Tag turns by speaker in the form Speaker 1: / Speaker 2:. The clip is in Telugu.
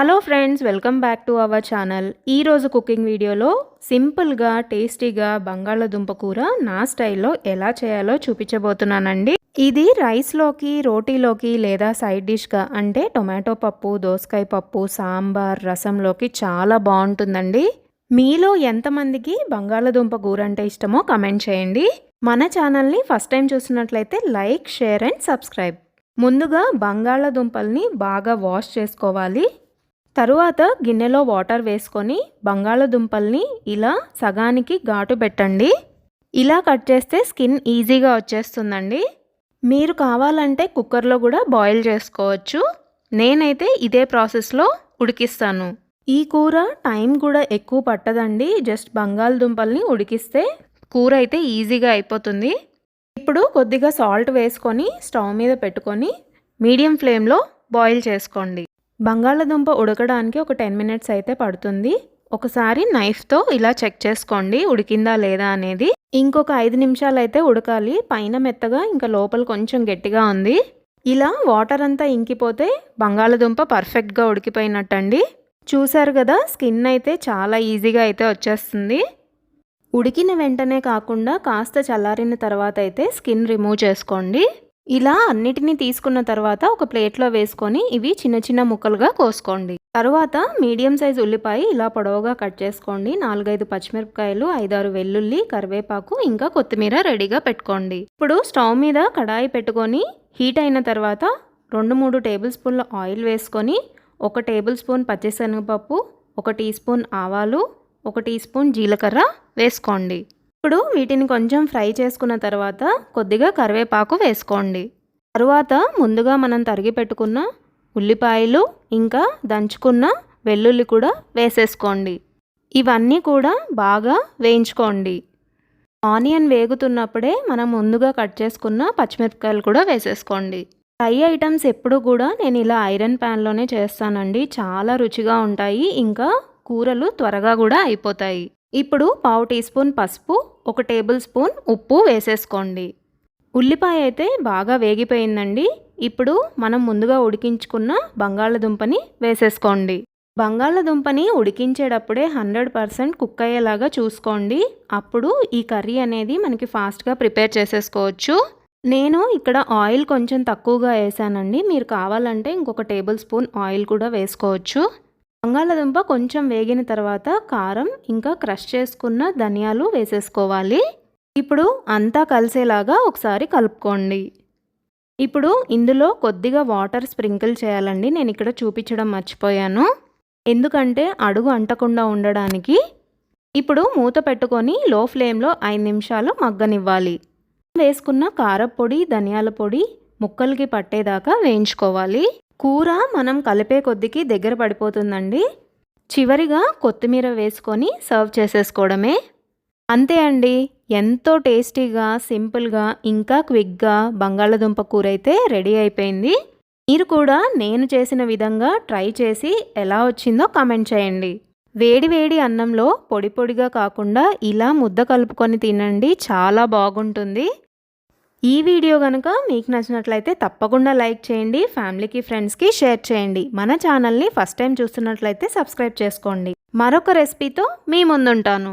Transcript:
Speaker 1: Hello friends welcome back to our channel. ఈరోజు కుకింగ్ వీడియోలో సింపుల్గా టేస్టీగా బంగాళదుంప కూర నా స్టైల్లో ఎలా చేయాలో చూపించబోతున్నానండి. ఇది రైస్లోకి రోటీలోకి లేదా సైడ్ డిష్గా అంటే టొమాటో పప్పు దోసకాయ పప్పు సాంబార్ రసంలోకి చాలా బాగుంటుందండి. మీలో ఎంతమందికి బంగాళదుంప కూర అంటే ఇష్టమో కమెంట్ చేయండి. మన ఛానల్ని ఫస్ట్ టైం చూసినట్లయితే లైక్ షేర్ అండ్ సబ్స్క్రైబ్. ముందుగా బంగాళదుంపల్ని బాగా వాష్ చేసుకోవాలి. తరువాత గిన్నెలో వాటర్ వేసుకొని బంగాళదుంపల్ని ఇలా సగానికి ఘాటు పెట్టండి. ఇలా కట్ చేస్తే స్కిన్ ఈజీగా వచ్చేస్తుందండి. మీరు కావాలంటే కుక్కర్లో కూడా బాయిల్ చేసుకోవచ్చు. నేనైతే ఇదే ప్రాసెస్లో ఉడికిస్తాను. ఈ కూర టైం కూడా ఎక్కువ పట్టదండి. జస్ట్ బంగాళదుంపల్ని ఉడికిస్తే కూర అయితే ఈజీగా అయిపోతుంది. ఇప్పుడు కొద్దిగా సాల్ట్ వేసుకొని స్టవ్ మీద పెట్టుకొని మీడియం ఫ్లేమ్లో బాయిల్ చేసుకోండి. బంగాళదుంప ఉడకడానికి ఒక టెన్ మినిట్స్ అయితే పడుతుంది. ఒకసారి నైఫ్తో ఇలా చెక్ చేసుకోండి ఉడికిందా లేదా అనేది. ఇంకొక ఐదు నిమిషాలు అయితే ఉడకాలి. పైన మెత్తగా ఇంకా లోపల కొంచెం గట్టిగా ఉంది. ఇలా వాటర్ అంతా ఇంకిపోతే బంగాళదుంప పర్ఫెక్ట్గా ఉడికిపోయినట్టండి. చూశారు కదా స్కిన్ అయితే చాలా ఈజీగా అయితే వచ్చేస్తుంది. ఉడికిన వెంటనే కాకుండా కాస్త చల్లారిన తర్వాత అయితే స్కిన్ రిమూవ్ చేసుకోండి. ఇలా అన్నిటినీ తీసుకున్న తర్వాత ఒక ప్లేట్లో వేసుకొని ఇవి చిన్న చిన్న ముక్కలుగా కోసుకోండి. తర్వాత మీడియం సైజ్ ఉల్లిపాయ ఇలా పొడవుగా కట్ చేసుకోండి. నాలుగైదు పచ్చిమిరపకాయలు ఐదారు వెల్లుల్లి కరివేపాకు ఇంకా కొత్తిమీర రెడీగా పెట్టుకోండి. ఇప్పుడు స్టవ్ మీద కడాయి పెట్టుకొని హీట్ అయిన తర్వాత రెండు మూడు టేబుల్ స్పూన్ల ఆయిల్ వేసుకొని ఒక టేబుల్ స్పూన్ పచ్చిశనగపప్పు ఒక టీ స్పూన్ ఆవాలు ఒక టీ స్పూన్ జీలకర్ర వేసుకోండి. ఇప్పుడు వీటిని కొంచెం ఫ్రై చేసుకున్న తర్వాత కొద్దిగా కరివేపాకు వేసుకోండి. తరువాత ముందుగా మనం తరిగి పెట్టుకున్న ఉల్లిపాయలు ఇంకా దంచుకున్న వెల్లుల్లి కూడా వేసేసుకోండి. ఇవన్నీ కూడా బాగా వేయించుకోండి. ఆనియన్ వేగుతున్నప్పుడే మనం ముందుగా కట్ చేసుకున్న పచ్చిమిరపకాయలు కూడా వేసేసుకోండి. ఫ్రై ఐటమ్స్ ఎప్పుడు కూడా నేను ఇలా ఐరన్ ప్యాన్లోనే చేస్తానండి. చాలా రుచిగా ఉంటాయి. ఇంకా కూరలు త్వరగా కూడా అయిపోతాయి. ఇప్పుడు పావు టీ స్పూన్ పసుపు ఒక టేబుల్ స్పూన్ ఉప్పు వేసేసుకోండి. ఉల్లిపాయ అయితే బాగా వేగిపోయిందండి. ఇప్పుడు మనం ముందుగా ఉడికించుకున్న బంగాళదుంపని వేసేసుకోండి. బంగాళదుంపని ఉడికించేటప్పుడే హండ్రెడ్ పర్సెంట్ కుక్ అయ్యేలాగా చూసుకోండి. అప్పుడు ఈ కర్రీ అనేది మనకి ఫాస్ట్గా ప్రిపేర్ చేసేసుకోవచ్చు. నేను ఇక్కడ ఆయిల్ కొంచెం తక్కువగా వేసానండి. మీరు కావాలంటే ఇంకొక టేబుల్ స్పూన్ ఆయిల్ కూడా వేసుకోవచ్చు. బంగాళదుంప కొంచెం వేగిన తర్వాత కారం ఇంకా క్రష్ చేసుకున్న ధనియాలు వేసేసుకోవాలి. ఇప్పుడు అంతా కలిసేలాగా ఒకసారి కలుపుకోండి. ఇప్పుడు ఇందులో కొద్దిగా వాటర్ స్ప్రింకిల్ చేయాలండి. నేను ఇక్కడ చూపించడం మర్చిపోయాను. ఎందుకంటే అడుగు అంటకుండా ఉండడానికి. ఇప్పుడు మూత పెట్టుకొని లో ఫ్లేమ్లో ఐదు నిమిషాలు మగ్గనివ్వాలి. వేసుకున్న కారపొడి ధనియాల పొడి ముక్కలకి పట్టేదాకా వేయించుకోవాలి. కూర మనం కలిపే కొద్దికి దగ్గర పడిపోతుందండి. చివరిగా కొత్తిమీర వేసుకొని సర్వ్ చేసేసుకోవడమే. అంతే అండి. ఎంతో టేస్టీగా సింపుల్గా ఇంకా క్విక్గా బంగాళదుంప కూర అయితే రెడీ అయిపోయింది. మీరు కూడా నేను చేసిన విధంగా ట్రై చేసి ఎలా వచ్చిందో కామెంట్ చేయండి. వేడి వేడి అన్నంలో పొడి పొడిగా కాకుండా ఇలా ముద్ద కలుపుకొని తినండి. చాలా బాగుంటుంది. ఈ వీడియో కనుక మీకు నచ్చినట్లయితే తప్పకుండా లైక్ చేయండి ఫ్యామిలీకి ఫ్రెండ్స్కి షేర్ చేయండి. మన ఛానల్ని ఫస్ట్ టైం చూస్తున్నట్లయితే సబ్స్క్రైబ్ చేసుకోండి. మరొక రెసిపీతో మీ ముందుంటాను.